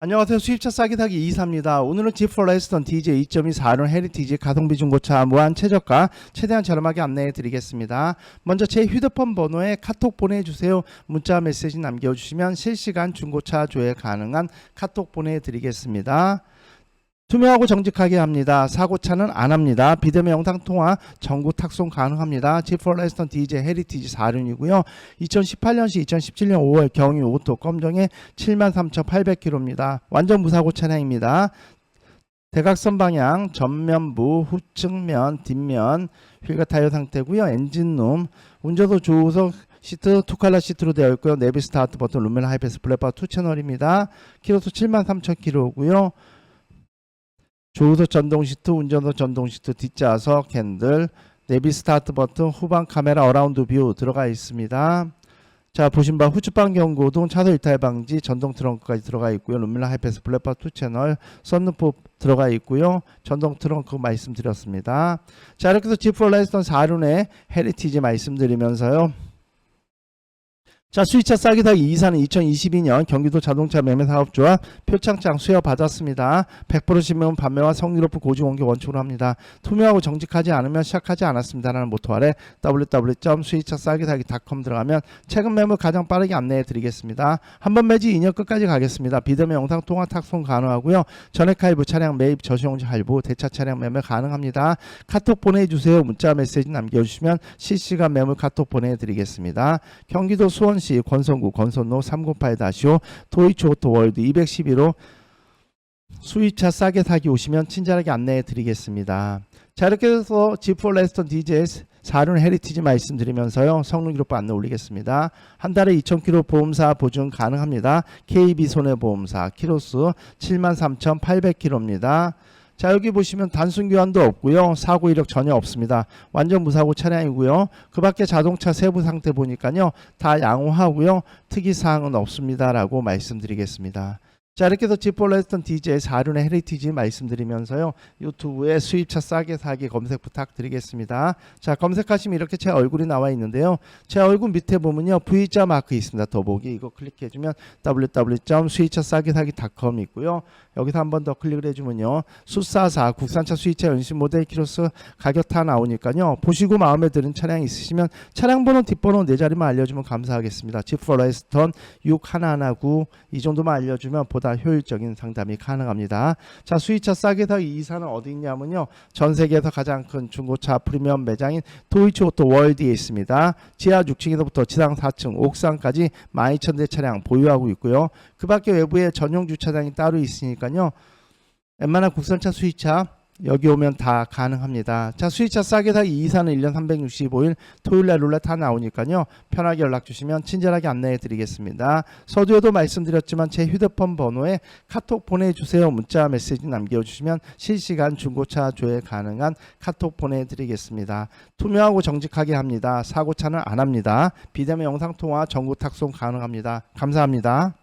안녕하세요. 수입차 싸게 사기 이사입니다. 오늘은 지프 레스턴 DJ 2.2 4륜 헤리티지 가성비 중고차 무한 최저가 최대한 저렴하게 안내해 드리겠습니다. 먼저 제 휴대폰 번호에 카톡 보내주세요. 문자 메시지 남겨주시면 실시간 중고차 조회 가능한 카톡 보내드리겠습니다. 투명하고 정직하게 합니다. 사고차는 안 합니다. 비대면 영상 통화 전국 탁송 가능합니다. 지프 레스턴 DJ 헤리티지 4륜이고요. 2018년시 2017년 5월 경유 오토 검정에 73,800km입니다. 완전 무사고 차량입니다. 대각선 방향 전면부 후측면 뒷면 휠과 타이어 상태고요. 엔진룸 운전도 조우석 시트 투칼라 시트로 되어 있고요. 내비 스타트 버튼 루멘 하이패스 블랙바 2 채널입니다. 키로수 73,000km고요. 조우석 전동 시트, 운전석 전동 시트, 뒷좌석 핸들, 내비 스타트 버튼, 후방 카메라 어라운드 뷰 들어가 있습니다. 자 보신 바 후측방 경고등, 차도 이탈 방지, 전동 트렁크까지 들어가 있고요. 룸밀라 하이패스 블랙바 2 채널, 썬루프 들어가 있고요. 전동 트렁크 말씀드렸습니다. 자 이렇게 해서 지프 라이스턴 4륜의 헤리티지 말씀드리면서요. 자 수입차 싸게 사기 2사는 2022년 경기도 자동차 매매 사업조합 표창장 수여 받았습니다. 100% 신명 판매와 성능 높은 고지 원기 원칙으로 합니다. 투명하고 정직하지 않으면 시작하지 않았습니다라는 모토 아래 www.수입차 싸게 사기.com 들어가면 최근 매물 가장 빠르게 안내해 드리겠습니다. 한 번 매지 2년 끝까지 가겠습니다. 비대면 영상 통화 탁송 가능하고요. 전액 할부 차량 매입 저시용지 할부 대차 차량 매매 가능합니다. 카톡 보내주세요. 문자 메시지 남겨주시면 실시간 매물 카톡 보내드리겠습니다. 경기도 수원 시 권선구 권선로 308-5 도이치 오토 월드 211호 수입차 싸게 사기 오시면 친절하게 안내해 드리겠습니다. 자 이렇게 해서 지프 레스턴 DJS 4륜 헤리티지 말씀드리면서요 성능 기록부 안내 올리겠습니다. 한 달에 2,000km 보험사 보증 가능합니다. KB 손해보험사 키로수 73,800km입니다. 자 여기 보시면 단순 교환도 없고요. 사고 이력 전혀 없습니다. 완전 무사고 차량이고요. 그 밖에 자동차 세부 상태 보니까요. 다 양호하고요. 특이 사항은 없습니다 라고 말씀드리겠습니다 자 이렇게 해서 지폴레스턴 DJ 4륜의 헤리티지 말씀드리면서요. 유튜브에 수입차 싸게 사기 검색 부탁드리겠습니다. 자 검색하시면 이렇게 제 얼굴이 나와 있는데요. 제 얼굴 밑에 보면요. V자 마크 있습니다. 더보기. 이거 클릭해주면 www.수입차 싸게 사기.com 있고요. 여기서 한 번 더 클릭을 해주면요. 수사사 국산차 수입차 연식 모델 키로수 가격 다 나오니까요. 보시고 마음에 드는 차량 있으시면 차량 번호 뒷번호 네 자리만 알려주면 감사하겠습니다. 지프레스턴 6119 이 정도만 알려주면 보다 효율적인 상담이 가능합니다. 자 수입차 싸게 사기 이사는 어디 있냐면요. 전 세계에서 가장 큰 중고차 프리미엄 매장인 도이치오토 월드에 있습니다. 지하 6층에서부터 지상 4층 옥상까지 12,000대 차량 보유하고 있고요. 그 밖에 외부에 전용 주차장이 따로 있으니까요. 웬만한 국산차 수입차 여기 오면 다 가능합니다. 자 수입차 싸게 사기 이사는 1년 365일 토요일 날 룰렛 다 나오니까요. 편하게 연락 주시면 친절하게 안내해 드리겠습니다. 서두에도 말씀드렸지만 제 휴대폰 번호에 카톡 보내주세요. 문자 메시지 남겨주시면 실시간 중고차 조회 가능한 카톡 보내드리겠습니다. 투명하고 정직하게 합니다. 사고차는 안 합니다. 비대면 영상통화 전국 탁송 가능합니다. 감사합니다.